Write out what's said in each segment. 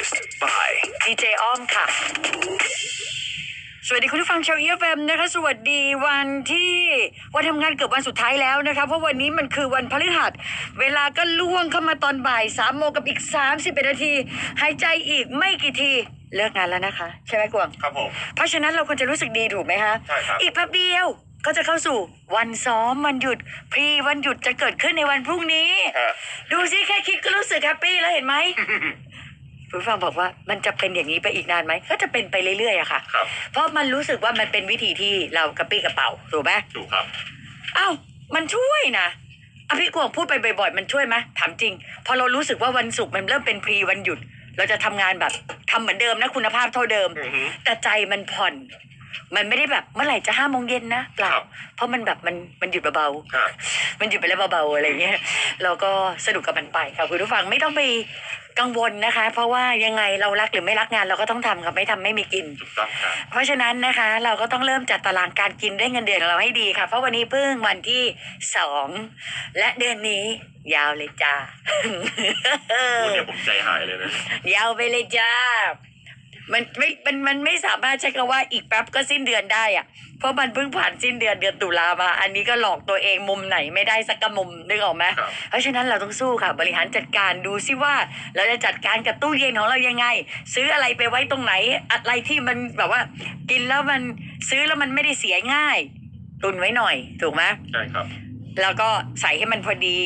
Playlist by ดีเจอ้อมค่ะ สวัสดีคุณผู้ฟังชาวเอฟเอ็มนะคะ สวัสดีวันที่วันทำงานเกือบวันสุดท้ายแล้วนะคะ เพราะวันนี้มันคือวันพฤหัส เวลาก็ล่วงเข้ามาตอนบ่ายสามโมงกับอีก31นาที หายใจอีกไม่กี่ที เลิกงานแล้วนะคะ ใช่ไหมกวาง ครับผม เพราะฉะนั้นเราควรจะรู้สึกดีถูกไหมคะใช่ครับ อีกแป๊บเดียวก็จะเข้าสู่วันซ้อมวันหยุดพรีวันหยุดจะเกิดขึ้นในวันพรุ่งนี้ ฮะ ดูสิแค่คิดก็รู้สึกแฮปปี้แล้วเห็นไหม ผู้ฟังบอกว่ามันจะเป็นอย่างนี้ไปอีกนานไหมก็จะเป็นไปเรื่อยๆอะค่ะ ครับ เพราะมันรู้สึกว่ามันเป็นวิธีที่เรากระปี้กระเป๋าถูกไหมถูกครับเอ้ามันช่วยนะอะพี่กวางพูดไปบ่อยๆ มันช่วยไหมถามจริง พอเรารู้สึกว่าวันศุกร์มันเริ่มเป็นพรีวันหยุด เราจะทำงานแบบทำเหมือนเดิมนะคุณภาพเท่าเดิม อือฮึ แต่ใจมันผ่อน มันไม่ได้แบบเมื่อไหร่จะห้าโมงเย็นนะเปล่าครับ เพราะมันแบบมันมันหยุดเบาๆฮะมันหยุดไปแล้วเบาๆอะไรเงี้ยเราก็สนุกกับมันไปค่ะคุณผู้ฟังไม่ต้องไป กังวลนะคะ เพราะว่ายังไงเรารักหรือไม่รักงานเราก็ต้องทำค่ะไม่ทำไม่มีกิน ถูกต้องครับ เพราะฉะนั้นนะคะ เราก็ต้องเริ่มจัดตารางการกินด้วยเงินเดือนของเราให้ดีค่ะ เพราะวันนี้เพิ่งวันที่สองและเดือนนี้ ยาวเลยจ้า พูดเนี่ยผมใจหายเลยนะ ยาวไปเลยจ้า มันไม่มันมันไม่สามารถใช้คำว่าอีกแป๊บก็สิ้นเดือนได้อะเพราะมันเพิ่งผ่านสิ้นเดือนเดือนตุลามา อันนี้ก็หลอกตัวเองมุมไหนไม่ได้สักกะมุมนึกออกไหมครับเพราะฉะนั้นเราต้องสู้ค่ะ บริหารจัดการดูซิว่า เราจะจัดการกับตู้เย็นของเรายังไง ซื้ออะไรไปไว้ตรงไหน อะไรที่มันแบบว่ากินแล้วมันซื้อแล้วมันไม่ได้เสียง่าย ตุนไว้หน่อยถูกไหมใช่ครับ แล้วก็ใส่ให้มันพอดี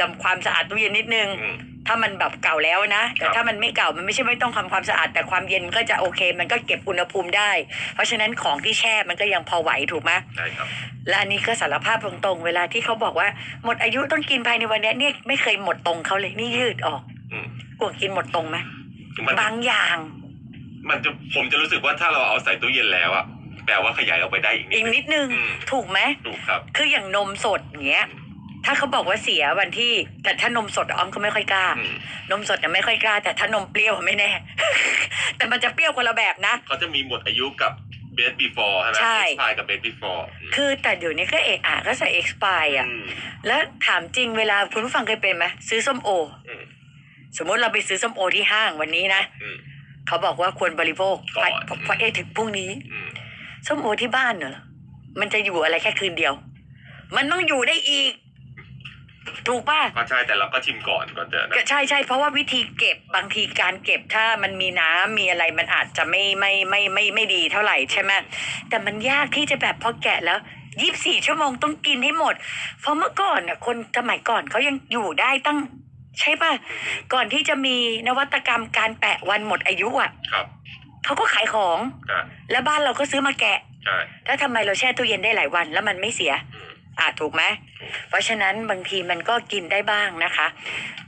ดำความสะอาดตู้เย็นนิดนึงอืม ถ้ามันแบบเก่าแล้วนะ แต่ครับถ้ามันไม่เก่ามันไม่ใช่ไม่ต้องทำความสะอาด แต่ความเย็นมันก็จะโอเค มันก็เก็บอุณหภูมิได้ เพราะฉะนั้นของที่แช่มันก็ยังพอไหวถูกไหมใช่ครับและอันนี้ก็สารภาพตรงๆ เวลาที่เขาบอกว่า หมดอายุต้องกินภายในวันเนี้ยเนี่ยไม่เคยหมดตรงเขาเลยนี่ยืดออกอืมกวงกินหมดตรงไหมมันบางอย่าง มันจะผมจะรู้สึกว่าถ้าเราเอาใส่ตู้เย็นแล้วอะแปลว่าขยายออกไปได้อีกอีกนิดนึงอืมถูกไหมถูกครับ คืออย่างนมสดอย่างเงี้ย ถ้าเขาบอกว่าเสียวันที่ แต่ถ้านมสดอะอ้อมก็ไม่ค่อยกล้าอืมนมสดเนี่ยไม่ค่อยกล้า แต่ถ้านมเปรี้ยวไม่แน่ แต่มันจะเปรี้ยวคนละแบบนะ เขาจะมีหมดอายุกับเบสบีฟอร์ใช่ไหมใช่เอ็กซ์พายกับเบสบีฟอร์คือแต่เดี๋ยวนี้ก็เอะอะก็ใส่ expire อะ แล้วถามจริงเวลาคุณผู้ฟังเคยเป็นไหมซื้อส้มโออืมสมมุติเราไปซื้อส้มโอที่ห้างวันนี้นะอืมเขาบอกว่าควรบริโภคก่อนไปไปเอะถึงพรุ่งนี้อืมส้มโอที่บ้านเหรอมันจะอยู่อะไรแค่คืนเดียว มันต้องอยู่ได้อีก ถูกป่ะก็ใช่แต่เราก็ชิมก่อนก่อนจะนะก็ใช่ใช่เพราะว่าวิธีเก็บบางทีการเก็บถ้ามันมีน้ำมีอะไรมันอาจจะไม่ไม่ไม่ไม่ไม่ดีเท่าไหร่ใช่ไหมแต่มันยากที่จะแบบพอแกะแล้วยี่บสี่ชั่วโมงต้องกินให้หมด เพราะเมื่อก่อนน่ะคนสมัยก่อนเขายังอยู่ได้ตั้ง ใช่ป่ะอืมก่อนที่จะมีนวัตกรรมการแปะวันหมดอายุอะครับเขาก็ขายของใช่แล้วบ้านเราก็ซื้อมาแกะใช่แล้วทำไมเราแช่ตู้เย็นได้หลายวัน แล้วมันไม่เสีย อืมอะถูกไหมเพราะฉะนั้นบางทีมันก็กินได้บ้างนะคะ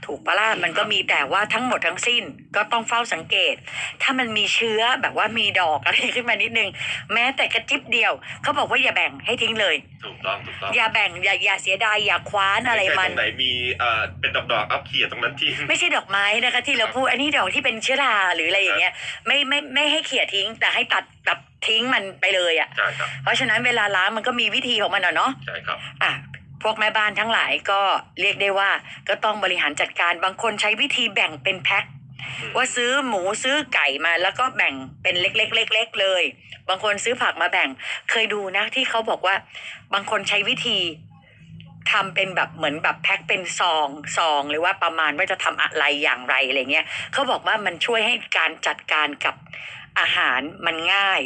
ถูกปะล่ะมันก็มีแต่ว่าทั้งหมดทั้งสิ้นก็ต้องเฝ้าสังเกต ถ้ามันมีเชื้อแบบว่ามีดอกอะไรขึ้นมานิดนึง แม้แต่กระจิบเดียวเขาบอกว่าอย่าแบ่งให้ทิ้งเลย ถูกต้องถูกต้องอย่าแบ่งอย่าอย่าเสียดายอย่าคว้านอะไรใช่มัตนรงไหนมีเอ่อเป็นดอกๆอัพเขียตรงนั้นที่ ไม่ใช่ดอกไม้นะคะที่เราพูดอันนี้ดอกที่เป็นเชื้อราหรืออะไรอย่างเงี้ยไม่ไม่ไม่ให้เขี่ยทิ้งแต่ให้ตัดแบบ ทิ้งมันไปเลยอะใช่ครับเพราะฉะนั้นเวลาล้างมันก็มีวิธีของมันอะเนาะใช่ครับอะพวกแม่บ้านทั้งหลายก็เรียกได้ว่าก็ต้องบริหารจัดการบางคนใช้วิธีแบ่งเป็นแพ็คอืมว่าซื้อหมูซื้อไก่มาแล้วก็แบ่งเป็นเล็กๆเล็กๆเลย บางคนซื้อผักมาแบ่ง เคยดูนะที่เขาบอกว่า บางคนใช้วิธีทำเป็นแบบเหมือนแบบแพ็คเป็นซองซองหรือว่าประมาณว่าจะทำอะไรอย่างไรอะไรเงี้ยเขาบอกว่ามันช่วยให้การจัดการกับอาหารมันง่าย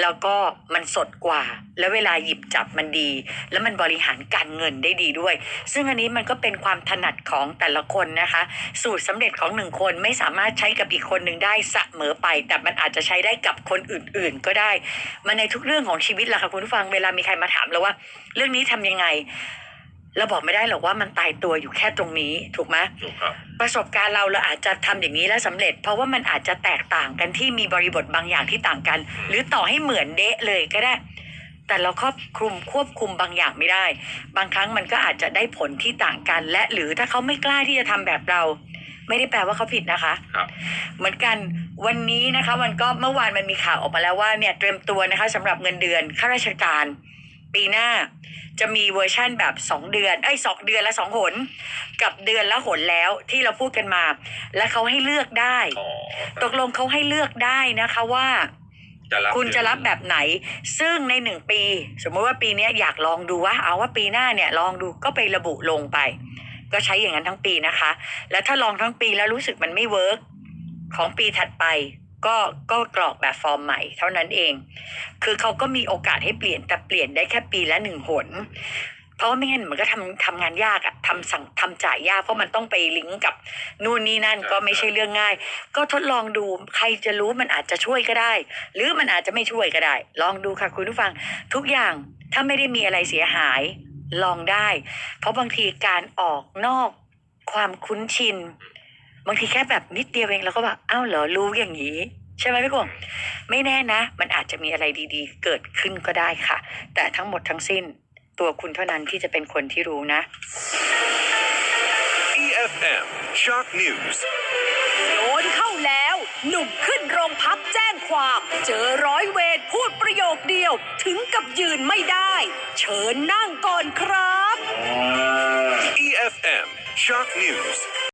แล้วก็มันสดกว่า แล้วเวลาหยิบจับมันดี แล้วมันบริหารการเงินได้ดีด้วย ซึ่งอันนี้มันก็เป็นความถนัดของแต่ละคนนะคะ สูตรสำเร็จของหนึ่งคนไม่สามารถใช้กับอีกคนหนึ่งได้เสมอไป แต่มันอาจจะใช้ได้กับคนอื่นๆ ก็ได้ มันในทุกเรื่องของชีวิตแหละค่ะคุณผู้ฟังเวลามีใครมาถามเราว่า เรื่องนี้ทำยังไง เราบอกไม่ได้หรอกว่ามันตายตัวอยู่แค่ตรงนี้ถูกไหมถูกครับ ประสบการณ์เราเราอาจจะทำอย่างนี้แล้วสำเร็จ เพราะว่ามันอาจจะแตกต่างกันที่มีบริบทบางอย่างที่ต่างกัน หรือต่อให้เหมือนเดะเลยก็ได้ แต่เราครอบคลุมควบคุมบางอย่างไม่ได้ บางครั้งมันก็อาจจะได้ผลที่ต่างกัน และหรือถ้าเขาไม่กล้าที่จะทำแบบเรา ไม่ได้แปลว่าเขาผิดนะคะครับเหมือนกันวันนี้นะคะมันก็เมื่อวานมันมีข่าวออกมาแล้วว่าเนี่ยเตรียมตัวนะคะสำหรับเงินเดือนข้าราชการ ปีหน้า จะมีเวอร์ชั่นแบบสองเดือนไอ้ยสองเดือนละสองหน กับเดือนละหนแล้วที่เราพูดกันมา และเขาให้เลือกได้ อ๋อตกลงเขาให้เลือกได้นะคะว่า จะรับคุณจะรับแบบไหน ซึ่งในหนึ่งปี สมมติว่าปีเนี้ยอยากลองดูว่า เอาว่าปีหน้าเนี่ยลองดูก็ไประบุลงไป ก็ใช้อย่างนั้นทั้งปีนะคะ แล้วถ้าลองทั้งปีแล้วรู้สึกมันไม่เวิร์กของปีถัดไป ก็ก็กรอกแบบฟอร์มใหม่เท่านั้นเอง คือเขาก็มีโอกาสให้เปลี่ยนแต่เปลี่ยนได้แค่ปีละหนึ่งหน เพราะว่าไม่งั้นมันก็ทำทำงานยากอะทำสั่งทำจ่ายยาก เพราะมันต้องไปลิงก์กับนู่นนี่นั่นก็ไม่ใช่เรื่องง่าย ก็ทดลองดูใครจะรู้มันอาจจะช่วยก็ได้ หรือมันอาจจะไม่ช่วยก็ได้ ลองดูค่ะคุณผู้ฟัง ทุกอย่างถ้าไม่ได้มีอะไรเสียหายลองได้ เพราะบางทีการออกนอกความคุ้นชิน บางทีแค่แบบนิดเดียวเองเราก็แบบอ้าวเหรอรู้อย่างนี้ ใช่ไหมพี่กงไม่แน่นะ มันอาจจะมีอะไรดีๆ เกิดขึ้นก็ได้ค่ะ แต่ทั้งหมดทั้งสิ้น ตัวคุณเท่านั้นที่จะเป็นคนที่รู้นะ EFM Shock News โดนเข้าแล้ว หนุ่มขึ้นโรงพักแจ้งความ เจอร้อยเวรพูดประโยคเดียว ถึงกับยืนไม่ได้ เชิญนั่งก่อนครับ EFM Shock News